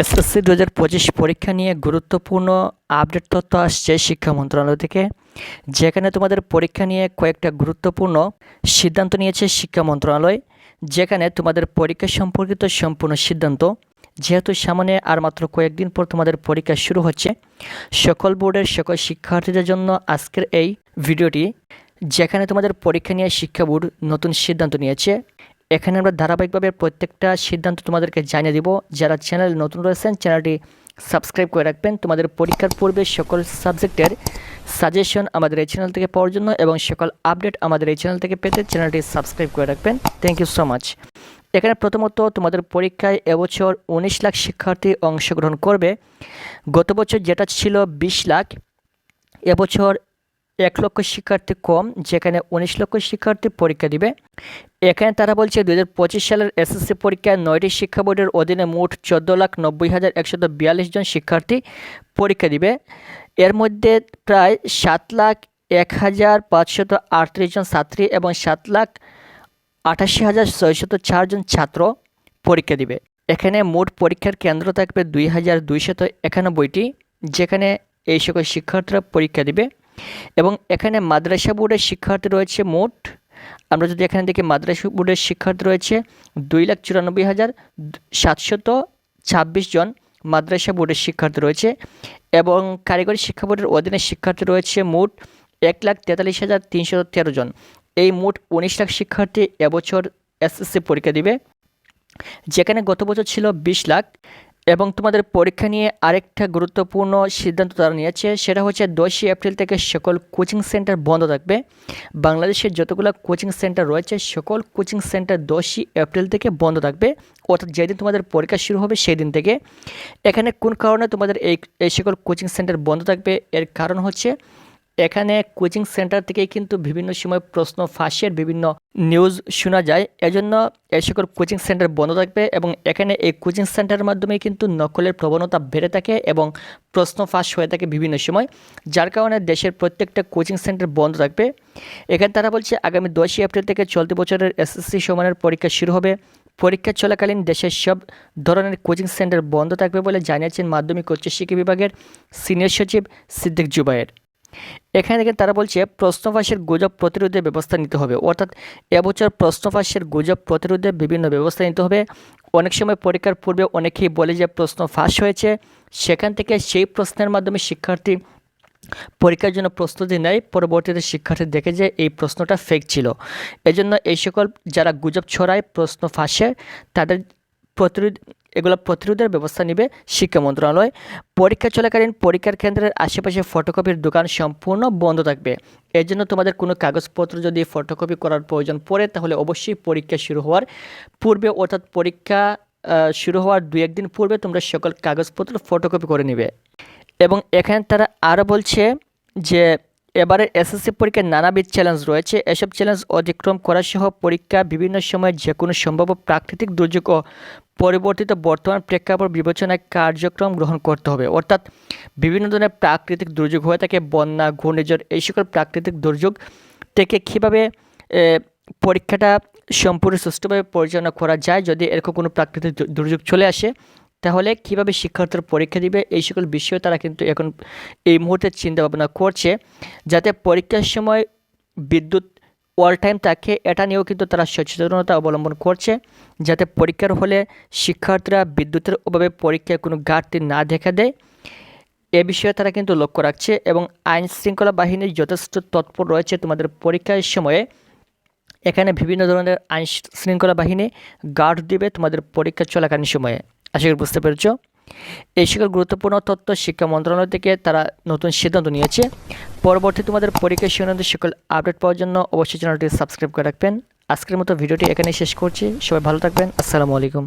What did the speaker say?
SSC দু হাজার পঁচিশ পরীক্ষা নিয়ে গুরুত্বপূর্ণ আপডেট তথ্য আসছে শিক্ষা মন্ত্রণালয় থেকে। যেখানে তোমাদের পরীক্ষা নিয়ে কয়েকটা গুরুত্বপূর্ণ সিদ্ধান্ত নিয়েছে শিক্ষা মন্ত্রণালয়। যেখানে তোমাদের পরীক্ষা সম্পর্কিত সম্পূর্ণ সিদ্ধান্ত, যেহেতু সামনে আর মাত্র কয়েকদিন পর তোমাদের পরীক্ষা শুরু হচ্ছে, সকল বোর্ডের সকল শিক্ষার্থীদের জন্য আজকের এই ভিডিওটি। যেখানে তোমাদের পরীক্ষা নিয়ে শিক্ষা বোর্ড নতুন সিদ্ধান্ত নিয়েছে এখানে আমরা ধারাবাহিকভাবে প্রত্যেকটা সিদ্ধান্ত তোমাদেরকে জানিয়ে দিব। যারা চ্যানেল নতুন রয়েছেন, চ্যানেলটি সাবস্ক্রাইব করে রাখবেন। তোমাদের পরীক্ষার পূর্বে সকল সাবজেক্টের সাজেশন আমাদের এই চ্যানেল থেকে পাওয়ার জন্য এবং সকল আপডেট আমাদের এই চ্যানেল থেকে পেতে চ্যানেলটি সাবস্ক্রাইব করে রাখবেন। থ্যাংক ইউ সো মাচ এখানে প্রথমত তোমাদের পরীক্ষায় এবছর উনিশ লাখ শিক্ষার্থী অংশগ্রহণ করবে। গত বছর যেটা ছিল বিশ লাখ, এবছর এক লক্ষ শিক্ষার্থী কম, যেখানে উনিশ লক্ষ শিক্ষার্থী পরীক্ষা দিবে। এখানে তারা বলছে দু হাজার পঁচিশ সালের এসএসসি পরীক্ষায় নয়টি শিক্ষা বোর্ডের অধীনে মোট চোদ্দ লাখ নব্বই হাজার একশত বিয়াল্লিশ জন শিক্ষার্থী পরীক্ষা দিবে। এর মধ্যে প্রায় সাত লাখ এক হাজার পাঁচশত আটত্রিশ জন ছাত্রী এবং সাত লাখ আটাশি হাজার ছয়শত চারজন ছাত্র পরীক্ষা দিবে। এখানে মোট পরীক্ষার কেন্দ্র থাকবে দুই হাজার দুইশত একানব্বইটি, যেখানে এই সকল শিক্ষার্থীরা পরীক্ষা দিবে। এবং এখানে মাদ্রাসা বোর্ডের শিক্ষার্থী রয়েছে মোট, আমরা যদি এখানে দেখি মাদ্রাসা বোর্ডের শিক্ষার্থী রয়েছে দুই লাখ চুরানব্বই হাজার সাতশত ছাব্বিশ জন মাদ্রাসা বোর্ডের শিক্ষার্থী রয়েছে এবং কারিগরি শিক্ষা বোর্ডের অধীনে শিক্ষার্থী রয়েছে মোট এক লাখ তেতাল্লিশ হাজার তিনশো তেরো জন। এই মোট উনিশ লাখ শিক্ষার্থী এবছর এসএসসি পরীক্ষা দিবে। যেখানে গত বছর ছিল বিশ লাখ এবং তোমাদের পরীক্ষা নিয়ে আরেকটা গুরুত্বপূর্ণ সিদ্ধান্ত তারা নিয়েছে, সেটা হচ্ছে দশই এপ্রিল থেকে সকল কোচিং সেন্টার বন্ধ থাকবে। বাংলাদেশের যতগুলো কোচিং সেন্টার রয়েছে, সকল কোচিং সেন্টার দশই এপ্রিল থেকে বন্ধ থাকবে। অর্থাৎ যেদিন তোমাদের পরীক্ষা শুরু হবে সেই দিন থেকে। এখানে কোন কারণে তোমাদের এই এই সকল কোচিং সেন্টার বন্ধ থাকবে? এর কারণ হচ্ছে এখানে কোচিং সেন্টার থেকে কিন্তু বিভিন্ন সময় প্রশ্ন ফাঁসের বিভিন্ন নিউজ শোনা যায়। এজন্য এই সকল কোচিং সেন্টার বন্ধ থাকবে এবং এখানে এই কোচিং সেন্টারের মাধ্যমে কিন্তু নকলের প্রবণতা বেড়ে থাকে এবং প্রশ্ন ফাঁস হয়ে থাকে বিভিন্ন সময়, যার কারণে দেশের প্রত্যেকটা কোচিং সেন্টার বন্ধ থাকবে। এখানে তারা বলছে, আগামী দশই এপ্রিল থেকে চলতি বছরের এসএসসি সমানের পরীক্ষা শুরু হবে। পরীক্ষা চলাকালীন দেশের সব ধরনের কোচিং সেন্টার বন্ধ থাকবে বলে জানিয়েছেন মাধ্যমিক উচ্চশিক্ষা বিভাগের সিনিয়র সচিব সিদ্দিক জুবায়ের। এখানে দেখেন তারা বলছে প্রশ্নফাঁসের গুজব প্রতিরোধের ব্যবস্থা নিতে হবে। অর্থাৎ এবছর প্রশ্নফাঁসের গুজব প্রতিরোধে বিভিন্ন ব্যবস্থা নিতে হবে। অনেক সময় পরীক্ষার পূর্বে অনেকেই বলে যে প্রশ্ন ফাঁস হয়েছে। সেখান থেকে সেই প্রশ্নের মাধ্যমে শিক্ষার্থী পরীক্ষার জন্য প্রস্তুতি নেয়। পরবর্তীতে শিক্ষার্থী দেখে যে এই প্রশ্নটা ফেক ছিল। এজন্য এই সকল যারা গুজব ছড়ায় প্রশ্ন ফাঁসে তাদের প্রতিরোধ এগুলো প্রতিরোধের ব্যবস্থা নেবে শিক্ষা মন্ত্রণালয়। পরীক্ষা চলাকালীন পরীক্ষার কেন্দ্রের আশেপাশে ফটোকপির দোকান সম্পূর্ণ বন্ধ থাকবে। এর জন্য তোমাদের কোনো কাগজপত্র যদি ফটোকপি করার প্রয়োজন পড়ে, তাহলে অবশ্যই পরীক্ষা শুরু হওয়ার পূর্বে, অর্থাৎ পরীক্ষা শুরু হওয়ার দু একদিন পূর্বে তোমরা সকল কাগজপত্র ফটোকপি করে নেবে। এবং এখানে তারা আরও বলছে যে, এবারে এসএসসি পরীক্ষায় নানাবিধ চ্যালেঞ্জ রয়েছে। এসব চ্যালেঞ্জ অতিক্রম করা সহ পরীক্ষা বিভিন্ন সময় যে কোনো সম্ভাব্য প্রাকৃতিক দুর্যোগ ও পরিবর্তিত বর্তমান প্রেক্ষাপট বিবেচনায় কার্যক্রম গ্রহণ করতে হবে। অর্থাৎ বিভিন্ন ধরনের প্রাকৃতিক দুর্যোগ হয়ে থাকে, বন্যা, ঘূর্ণিঝড়, এই সকল প্রাকৃতিক দুর্যোগ থেকে কীভাবে পরীক্ষাটা সম্পূর্ণ সুষ্ঠুভাবে পরিচালনা করা যায়, যদি এরকম কোনো প্রাকৃতিক দুর্যোগ চলে আসে, তাহলে কীভাবে শিক্ষার্থীরা পরীক্ষা দিবে, এই সকল বিষয়ে তারা কিন্তু এখন এই মুহূর্তে চিন্তা ভাবনা করছে, যাতে পরীক্ষার সময় বিদ্যুৎ অল টাইম থাকে এটা নিয়েও কিন্তু তারা সচেতনতা অবলম্বন করছে, যাতে পরীক্ষার হলে শিক্ষার্থীরা বিদ্যুতের অভাবে পরীক্ষায় কোনো ঘাটতি না দেখা দেয়। এ বিষয়ে তারা কিন্তু লক্ষ্য রাখছে এবং আইন শৃঙ্খলা বাহিনীর যথেষ্ট তৎপর রয়েছে তোমাদের পরীক্ষার সময়ে। এখানে বিভিন্ন ধরনের আইন শৃঙ্খলা বাহিনী গার্ড দিবে তোমাদের পরীক্ষা চলাকালীন সময়ে। আশা করি বুঝতে পেরেছ। এই সকল গুরুত্বপূর্ণ তথ্য শিক্ষা মন্ত্রণালয় থেকে তারা নতুন সিদ্ধান্ত নিয়েছে। পরবর্তী তোমাদের পরীক্ষা সংক্রান্ত সকল আপডেট পাওয়ার জন্য অবশ্যই চ্যানেলটি সাবস্ক্রাইব করে রাখবেন। আজকের মতো ভিডিওটি এখানেই শেষ করছি। সবাই ভালো থাকবেন। আসসালামু আলাইকুম।